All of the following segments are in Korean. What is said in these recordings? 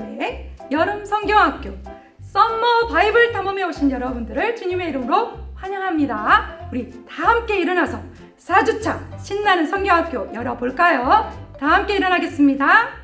기독교회 여름 성경학교 썸머 바이블 탐험에 오신 여러분들을 주님의 이름으로 환영합니다. 우리 다 함께 일어나서 4주차 신나는 성경학교 열어볼까요? 다 함께 일어나겠습니다.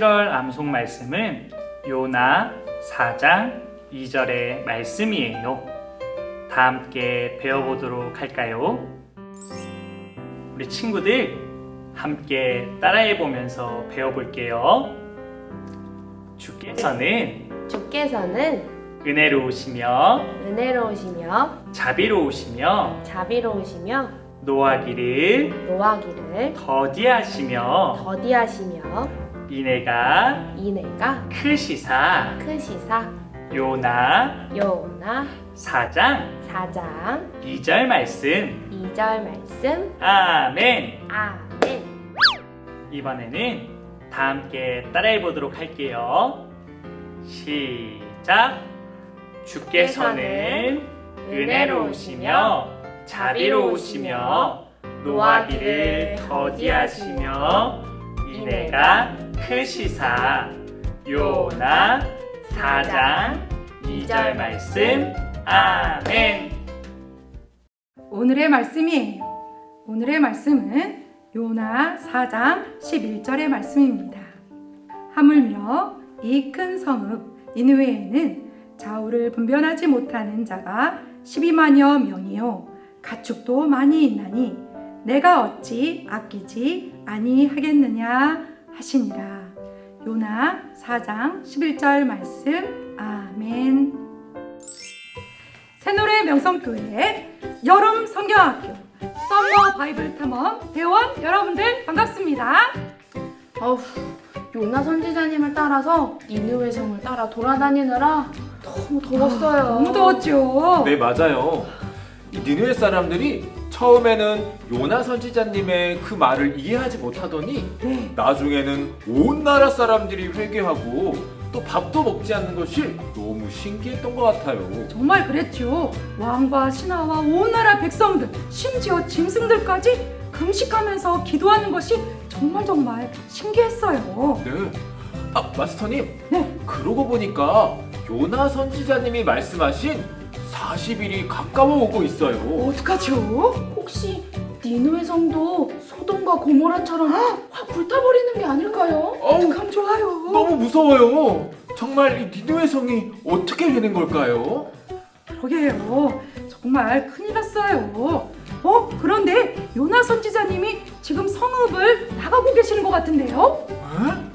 7월 암송 말씀은 요나 4장 2절의 말씀이에요. 다 함께 배워보도록 할까요? 우리 친구들 함께 따라해 보면서 배워볼게요. 주께서는 주께서는 은혜로우시며 은혜로우시며 자비로우시며 자비로우시며 노하기를 노하기를 더디하시며 더디하시며 이내가 이내가 크시사 크시사 요나 요나 4장 4장 2절 말씀. 2절 말씀. 아멘. 아멘. 이번에는 다 함께 따라해 보도록 할게요. 시작. 주께서는 은혜로우시며 자비로우시며 노하기를 더디하시며 이내가 크시사 요나 4장 2절 말씀 아멘 오늘의 말씀이에요. 오늘의 말씀은 요나 4장 11절의 말씀입니다. 하물며 이 큰 성읍 니느웨에는 좌우를 분별하지 못하는 자가 12만여 명이요 가축도 많이 있나니 내가 어찌 아끼지 아니하겠느냐 하시니라. 요나 4장 11절 말씀 아멘. 새노래 명성교회 여름 성경학교 썸머 바이블 탐험 대원 여러분들 반갑습니다. 어후, 요나 선지자님을 따라서 니느웨 성을 따라 돌아다니느라 너무 더웠어요. 너무 더웠죠. 네 맞아요. 이 니누의 사람들이 처음에는 요나 선지자님의 그 말을 이해하지 못하더니 네. 나중에는 온 나라 사람들이 회개하고 또 밥도 먹지 않는 것이 너무 신기했던 것 같아요. 정말 그랬죠. 왕과 신하와 온 나라 백성들, 심지어 짐승들까지 금식하면서 기도하는 것이 정말 정말 신기했어요. 네. 아 마스터님. 네. 그러고 보니까 요나 선지자님이 말씀하신 40일이 가까워 오고 있어요. 어떡하죠? 혹시 니느웨 성도 소돔과 고모라처럼 확 불타버리는 게 아닐까요? 어우 어떡하면 좋아요. 너무 무서워요. 정말 이 니누의 성이 어떻게 되는 걸까요? 그러게요. 정말 큰일 났어요. 어? 그런데 요나 선지자님이 지금 성읍을 나가고 계시는 것 같은데요? 에?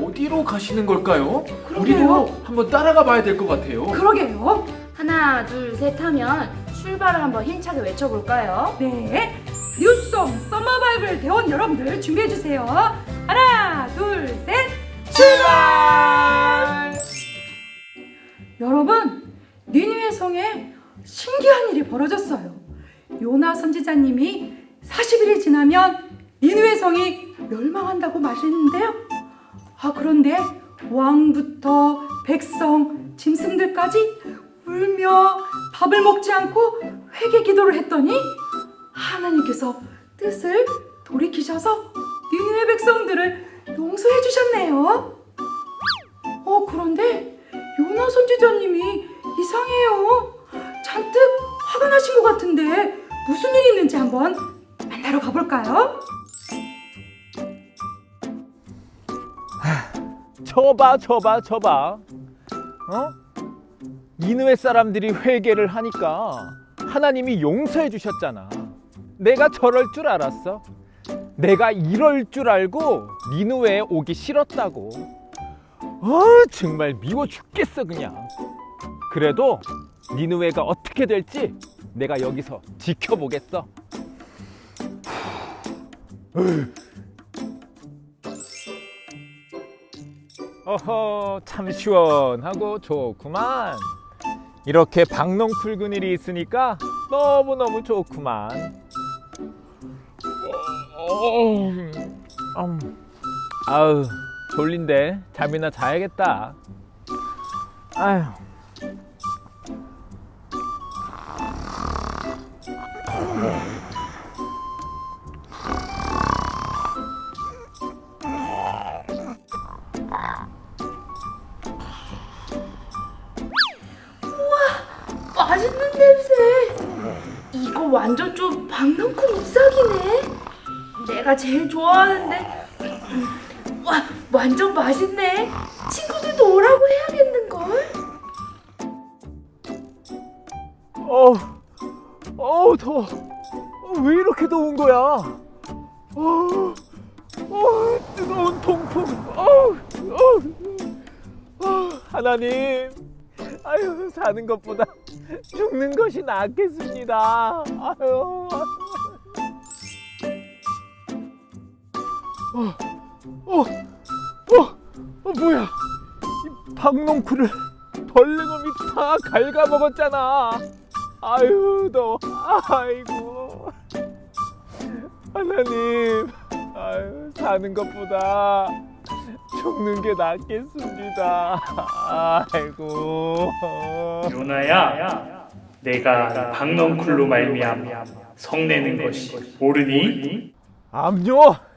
어디로 가시는 걸까요? 그러게요. 우리도 한번 따라가 봐야 될 것 같아요. 그러게요. 하나, 둘, 셋 하면 출발을 한번 힘차게 외쳐볼까요? 네. 뉴송 서머 바이블 대원 여러분들 준비해 주세요. 하나, 둘, 셋. 출발! 여러분, 니누의 성에 신기한 일이 벌어졌어요. 요나 선지자님이 40일이 지나면 니누의 성이 멸망한다고 말했는데요. 아, 그런데 왕부터 백성, 짐승들까지 울며 밥을 먹지 않고 회개 기도를 했더니 하나님께서 뜻을 돌이키셔서 니누의 백성들을 용서해 주셨네요. 어, 그런데 요나 선지자님이 이상해요. 잔뜩 화가 나신 것 같은데 무슨 일이 있는지 한번 만나러 가볼까요? 저봐 저봐 저봐 어? 니느웨 사람들이 회개를 하니까 하나님이 용서해 주셨잖아. 내가 저럴 줄 알았어. 내가 이럴 줄 알고 니느웨에 오기 싫었다고. 어 정말 미워 죽겠어 그냥. 그래도 니느웨가 어떻게 될지 내가 여기서 지켜보겠어. 어허 참 시원하고 좋구만 이렇게 박농 붉은 일이 있으니까 너무너무 좋구만 어, 음. 아우 졸린데 잠이나 자야겠다 아휴 내가 제일 좋아하는데. 와, 완전 맛있네. 친구들도 오라고 해야겠는걸? 어우, 어우 더워. 어, 왜 이렇게 더운 거야? 어우, 어우, 뜨거운 통풍. 어우, 어우, 어우, 하나님, 아유 사는 것보다 죽는 것이 낫겠습니다. 아유. 어, 어, 어, 어 뭐야? 이 박농쿠를 벌레놈이 다 갉아먹었잖아. 아유 너 아이고. 하나님 아유 사는 것보다 죽는 게 낫겠습니다. 아이고. 요나야, 내가 박넝쿨로 말미암아 성내는 것이 옳으니? 암요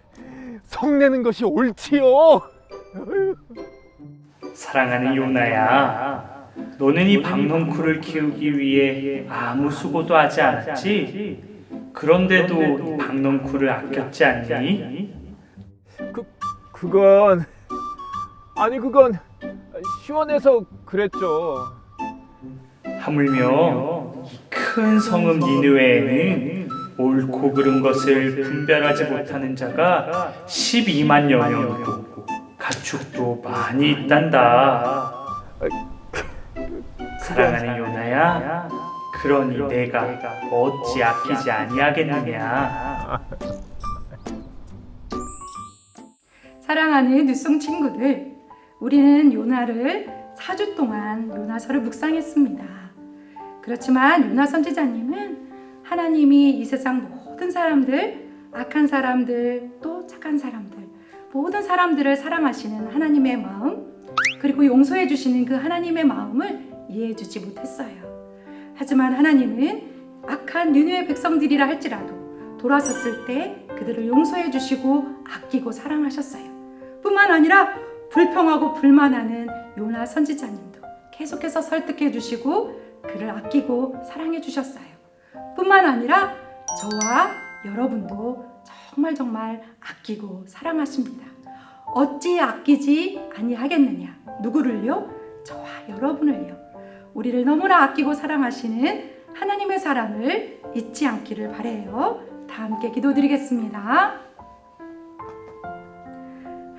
성내는 것이 옳지요 사랑하는 요나야, 너는 이 박넝쿨을 키우기 위해 아무 수고도 하지 않았지? 그런데도 이 박넝쿨을 아꼈지 않니? 그 그건 아니 그건 시원해서 그랬죠 하물며 이 큰 성읍 니느웨에는 옳고 그른 것을 분별하지 못하는 자가 12만 여 명이고 가축도 많이 있단다. 사랑하는 요나야, 그러니 내가 어찌 아끼지 아니하겠느냐? 사랑하는 뉴송 친구들, 우리는 요나를 4주 동안 요나서를 묵상했습니다. 그렇지만 요나 선지자님은 하나님이 이 세상 모든 사람들, 악한 사람들, 또 착한 사람들, 모든 사람들을 사랑하시는 하나님의 마음, 그리고 용서해 주시는 그 하나님의 마음을 이해해 주지 못했어요. 하지만 하나님은 악한 느누의 백성들이라 할지라도 돌아섰을 때 그들을 용서해 주시고 아끼고 사랑하셨어요. 뿐만 아니라 불평하고 불만하는 요나 선지자님도 계속해서 설득해 주시고 그를 아끼고 사랑해 주셨어요. 뿐만 아니라 저와 여러분도 정말 정말 아끼고 사랑하십니다. 어찌 아끼지 아니하겠느냐? 누구를요? 저와 여러분을요. 우리를 너무나 아끼고 사랑하시는 하나님의 사랑을 잊지 않기를 바래요. 다 함께 기도드리겠습니다.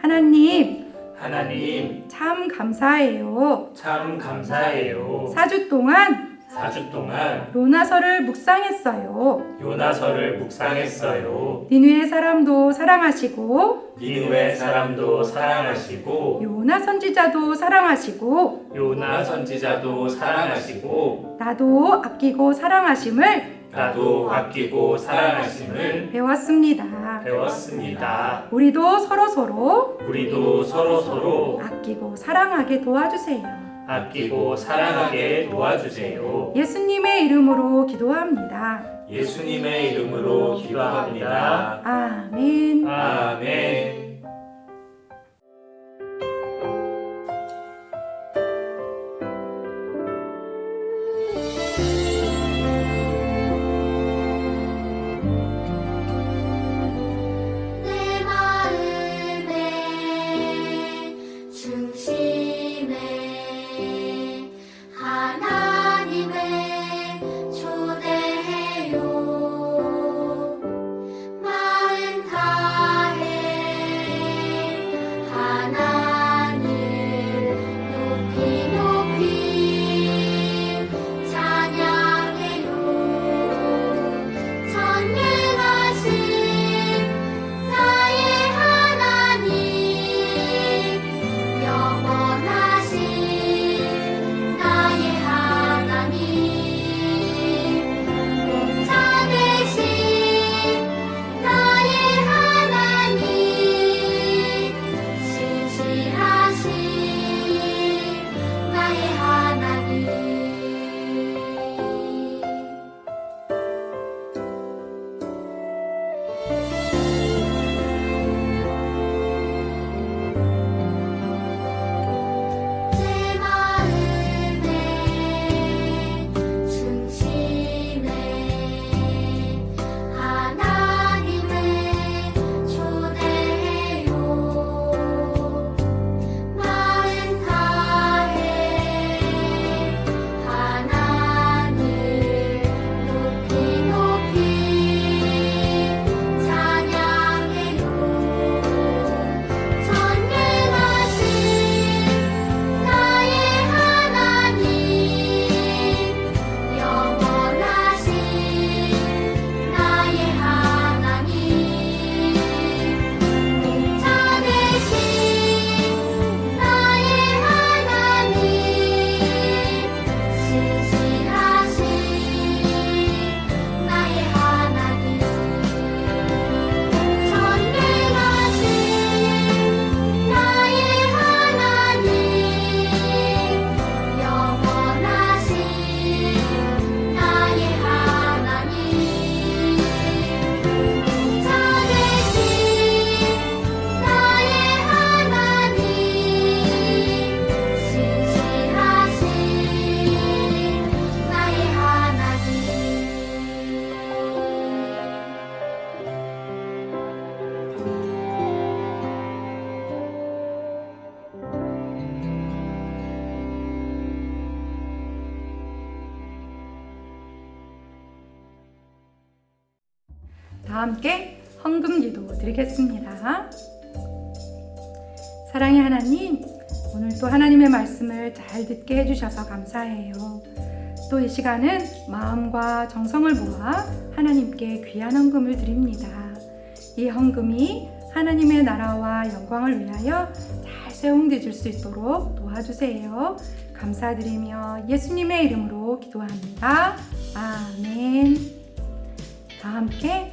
하나님, 하나님, 참 감사해요. 참 감사해요. 4주 동안 4주 동안 요나서를 묵상했어요. 요나서를 묵상했어요. 니누의 사람도 사랑하시고 니누의 사람도 사랑하시고 요나 선지자도 사랑하시고 요나 선지자도 사랑하시고 나도 아끼고 사랑하심을 나도 아끼고 사랑하심을 배웠습니다. 배웠습니다. 우리도 서로 서로 우리도 서로 서로 아끼고 사랑하게 도와주세요. 아끼고 사랑하게 도와주세요. 예수님의 이름으로 기도합니다. 예수님의 이름으로 기도합니다. 아멘. 아멘. 다 함께 헌금 기도 드리겠습니다. 사랑의 하나님, 오늘 또 하나님의 말씀을 잘 듣게 해주셔서 감사해요. 또 이 시간은 마음과 정성을 모아 하나님께 귀한 헌금을 드립니다. 이 헌금이 하나님의 나라와 영광을 위하여 잘 사용되질 수 있도록 도와주세요. 감사드리며 예수님의 이름으로 기도합니다. 아멘. 다 함께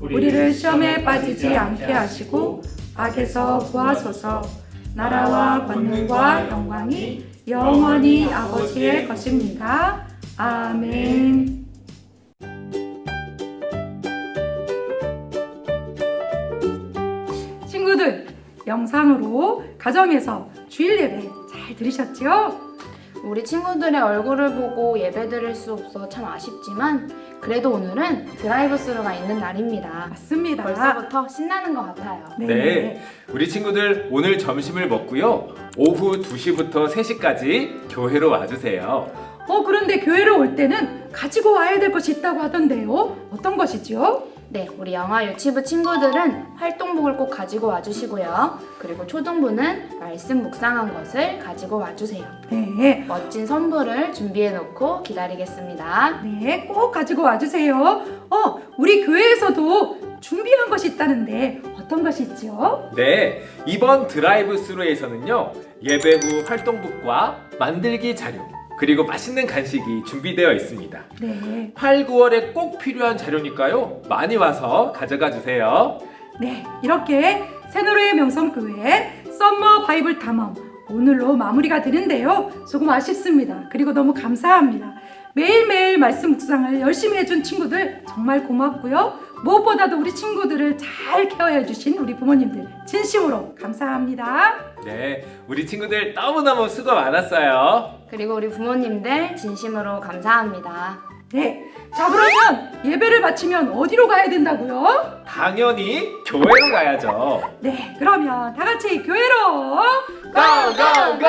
우리를 시험에 빠지지 않게 하시고 악에서 구하소서. 나라와 권능과 영광이 영원히 아버지의 것입니다. 아멘. 친구들, 영상으로 가정에서 주일 예배 잘 들으셨죠? 우리 친구들의 얼굴을 보고 예배 드릴 수 없어 참 아쉽지만 그래도 오늘은 드라이브 스루가 있는 날입니다. 맞습니다. 벌써부터 신나는 것 같아요. 네. 우리 친구들 오늘 점심을 먹고요. 오후 2시부터 3시까지 교회로 와주세요. 어, 그런데 교회를 올 때는 가지고 와야 될 것이 있다고 하던데요. 어떤 것이죠? 네, 우리 영화 유치부 친구들은 활동복을 꼭 가지고 와주시고요. 그리고 초등부는 말씀 묵상한 것을 가지고 와주세요. 네. 멋진 선물을 준비해 놓고 기다리겠습니다. 네, 꼭 가지고 와주세요. 어, 우리 교회에서도 준비한 것이 있다는데 어떤 것이 있죠? 네, 이번 드라이브 스루에서는요. 예배 후 활동북과 만들기 자료 그리고 맛있는 간식이 준비되어 있습니다. 네, 8, 9월에 꼭 필요한 자료니까요. 많이 와서 가져가 주세요. 네, 이렇게 새노루의 명성교회 썸머 바이블 탐험 오늘로 마무리가 되는데요. 조금 아쉽습니다. 그리고 너무 감사합니다. 매일매일 말씀 묵상을 열심히 해준 친구들 정말 고맙고요. 무엇보다도 우리 친구들을 잘 케어해 주신 우리 부모님들 진심으로 감사합니다. 네, 우리 친구들 너무너무 수고 많았어요. 그리고 우리 부모님들 진심으로 감사합니다. 네, 자 그러면 예배를 마치면 어디로 가야 된다고요? 당연히 교회로 가야죠. 네, 그러면 다 같이 교회로 고고고!